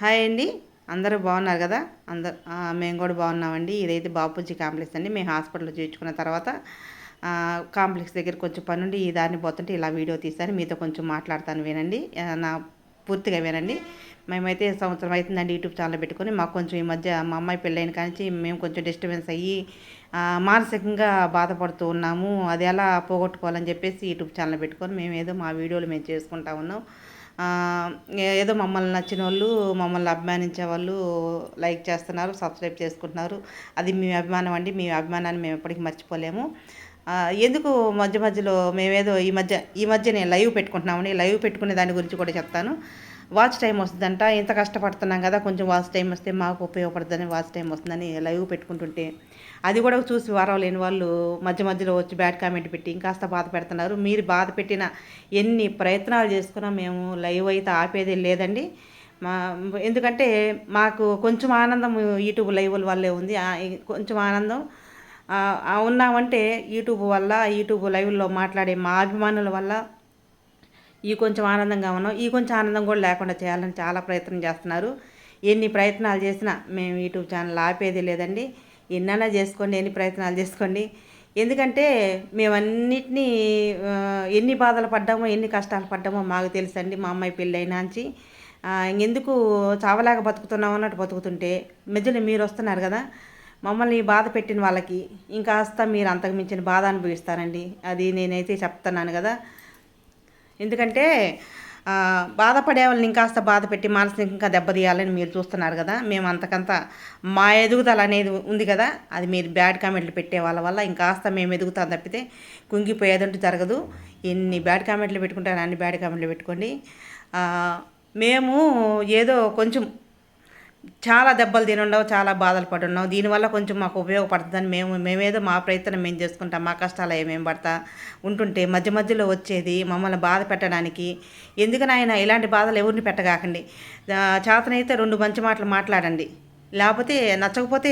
Hi అండి. అందరూ బాగున్నారు కదా? అందరు మేము కూడా బాగున్నామండి. ఇదైతే బాపూజీ కాంప్లెక్స్ అండి. మేము హాస్పిటల్లో చేర్చుకున్న తర్వాత కాంప్లెక్స్ దగ్గర కొంచెం పని ఉండి ఈ దారిని పోతుంటే ఇలా వీడియో తీస్తాను మీతో కొంచెం మాట్లాడతాను వినండి. నా పూర్తిగా వినండి. మేమైతే సంవత్సరం అవుతుందండి యూట్యూబ్ ఛానల్ పెట్టుకొని. మాకు కొంచెం ఈ మధ్య మా అమ్మాయి పెళ్ళైన కానించి మేము కొంచెం డిస్టర్బెన్స్ అయ్యి మానసికంగా బాధపడుతూ ఉన్నాము. అది ఎలా పోగొట్టుకోవాలని చెప్పేసి యూట్యూబ్ ఛానల్ పెట్టుకొని మేము ఏదో మా వీడియోలు మేము చేసుకుంటా ఉన్నాం. ఏదో మమ్మల్ని నచ్చిన వాళ్ళు మమ్మల్ని అభిమానించే వాళ్ళు లైక్ చేస్తున్నారు సబ్స్క్రైబ్ చేసుకుంటున్నారు. అది మీ అభిమానం అండి మీ అభిమానాన్ని మేము ఎప్పటికీ మర్చిపోలేము. ఎందుకు మధ్య మధ్యలో మేమేదో ఈ మధ్య ఈ మధ్య నేను లైవ్ పెట్టుకుంటున్నామని లైవ్ పెట్టుకునే దాని గురించి కూడా చెప్తాను. వాచ్ టైం వస్తుందంట. ఇంత కష్టపడుతున్నాం కదా కొంచెం వాచ్ టైం వస్తే మాకు ఉపయోగపడుతుందని వాచ్ టైం వస్తుందని లైవ్ పెట్టుకుంటుంటే. అది కూడా చూసి వారం లేని వాళ్ళు మధ్య మధ్యలో వచ్చి బ్యాడ్ కామెంట్ పెట్టి ఇంకాస్త బాధ పెడుతున్నారు. మీరు బాధ పెట్టిన ఎన్ని ప్రయత్నాలు చేసుకున్నా మేము లైవ్ అయితే ఆపేది లేదండి. మా ఎందుకంటే మాకు కొంచెం ఆనందం యూట్యూబ్ లైవ్ల వల్లే ఉంది. కొంచెం ఆనందం. ఉన్నామంటే యూట్యూబ్ వల్ల యూట్యూబ్ లైవ్లో మాట్లాడే మా అభిమానుల వల్ల ఈ కొంచెం ఆనందంగా ఉన్నాం. ఈ కొంచెం ఆనందం కూడా లేకుండా చేయాలని చాలా ప్రయత్నం చేస్తున్నారు. ఎన్ని ప్రయత్నాలు చేసినా మేము యూట్యూబ్ ఛానల్ ఆపేది లేదండి. ఎన్నైనా చేసుకోండి ఎన్ని ప్రయత్నాలు చేసుకోండి. ఎందుకంటే మేమన్నిటినీ ఎన్ని బాధలు పడ్డామో ఎన్ని కష్టాలు పడ్డామో మాకు తెలుసండి. మా అమ్మాయి పెళ్ళైనాంచి ఎందుకు చావలేక బతుకుతున్నాం అన్నట్టు బతుకుతుంటే మధ్యలో మీరు వస్తున్నారు కదా మమ్మల్ని బాధ పెట్టిన వాళ్ళకి ఇంకాస్త మీరు అంతకు మించిన బాధ అనుభవిస్తారండి. అది నేనైతే చెప్తున్నాను కదా. ఎందుకంటే బాధపడే వాళ్ళని ఇంకాస్త బాధ పెట్టి మానసికంగా దెబ్బతీయాలని మీరు చూస్తున్నారు కదా మేము అంతకంత మా ఎదుగుదల అనేది ఉంది కదా అది మీరు బ్యాడ్ కామెంట్లు పెట్టే వాళ్ళ వల్ల ఇంకాస్త మేము ఎదుగుతాం తప్పితే కుంగిపోయేదంటూ జరగదు. ఎన్ని బ్యాడ్ కామెంట్లు పెట్టుకుంటారో అన్ని బ్యాడ్ కామెంట్లు పెట్టుకోండి. మేము ఏదో కొంచెం చాలా దెబ్బలు తినుండవు చాలా బాధలు పడున్నాం దీనివల్ల కొంచెం మాకు ఉపయోగపడుతుందని మేము మేమేదో మా ప్రయత్నం మేము చేసుకుంటాం మా కష్టాలు ఏమేం పడతా ఉంటుంటే మధ్య మధ్యలో వచ్చేది మమ్మల్ని బాధ పెట్టడానికి. ఎందుకని ఆయన ఇలాంటి బాధలు ఎవరిని పెట్టగాకండి. చేతనైతే రెండు మంచి మాటలు మాట్లాడండి. లేకపోతే నచ్చకపోతే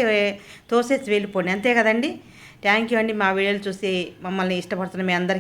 తోసేసి వెళ్ళిపోండి. అంతే కదండి? థ్యాంక్ యూ అండి. మా వీడియోలు చూసి మమ్మల్ని ఇష్టపడుతున్న మీ అందరికీ.